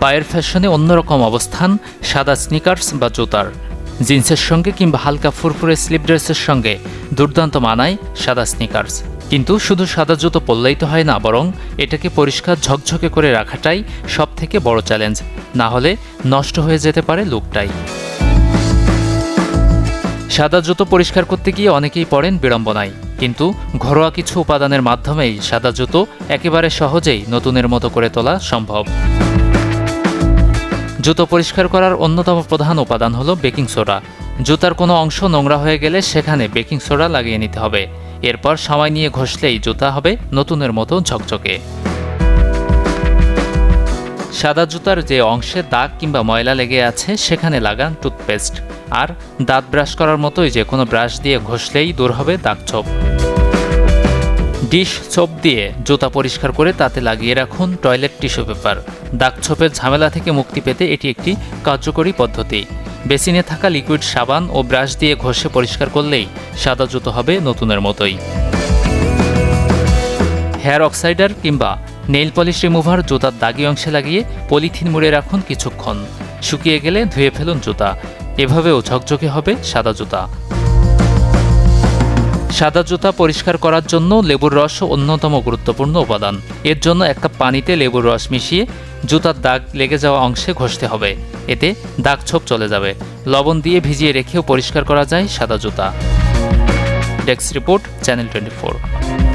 পায়ের ফ্যাশনে অন্যরকম অবস্থান, সাদা স্নিকার্স বা জুতার। জিন্সের সঙ্গে কিংবা হালকা ফুরফুরে স্লিপ ড্রেসের সঙ্গে দুর্দান্ত মানায় সাদা স্নিকার্স কিন্তু শুধু সাদা জুতো পরলেই তো হয় না, বরং এটাকে পরিষ্কার ঝকঝকে করে রাখাটাই সব থেকে বড় চ্যালেঞ্জ না হলে নষ্ট হয়ে যেতে পারে লুকটাই সাদা জুতো পরিষ্কার করতে গিয়ে অনেকেই পড়েন বিড়ম্বনায়। কিন্তু ঘরোয়া কিছু উপাদানের মাধ্যমেই সাদা জুতো একেবারে সহজেই নতুনের মতো করে তোলা সম্ভব। জুতো পরিষ্কার করার অন্যতম প্রধান উপাদান হলো বেকিং সোডা। জুতার কোনো অংশ নোংরা হয়ে গেলে সেখানে বেকিং সোডা লাগিয়ে নিতে হবে। এরপর সময় নিয়ে ঘষলেই জুতা হবে নতুনের মতো ঝকঝকে। সাদা জুতার যে অংশে দাগ কিংবা ময়লা লেগে আছে, সেখানে লাগান টুথপেস্ট। আর দাঁত ব্রাশ করার মতোই যে কোনো ব্রাশ দিয়ে ঘষলেই দূর হবে দাগ ছোপ। ডিশ সোপ দিয়ে জুতা পরিষ্কার করে তাতে লাগিয়ে রাখুন টয়লেট টিস্যু পেপার। দাগ ছোপের ঝামেলা থেকে মুক্তি পেতে এটি একটি কার্যকরী পদ্ধতি। বেসিনে থাকা লিকুইড সাবান ও ব্রাশ দিয়ে ঘষে পরিষ্কার করলেই সাদা জুতো হবে নতুনের মতোই। হেয়ার অক্সাইডার কিংবা নেইল পলিশ রিমুভার জুতার দাগি অংশে লাগিয়ে পলিথিন মুড়ে রাখুন কিছুক্ষণ। শুকিয়ে গেলে ধুয়ে ফেলুন জুতা। এভাবেও ঝকঝকে হবে সাদা জুতা। সাদা জুতা পরিষ্কার করার জন্য লেবুর রস অন্যতম গুরুত্বপূর্ণ উপাদান। এর জন্য এক কাপ পানিতে লেবুর রস মিশিয়ে জুতার দাগ লেগে যাওয়া অংশে ঘষতে হবে। এতে দাগ ছোপ চলে যাবে। লবণ দিয়ে ভিজিয়ে রেখেও পরিষ্কার করা যায় সাদা জুতা। Desk report, channel twenty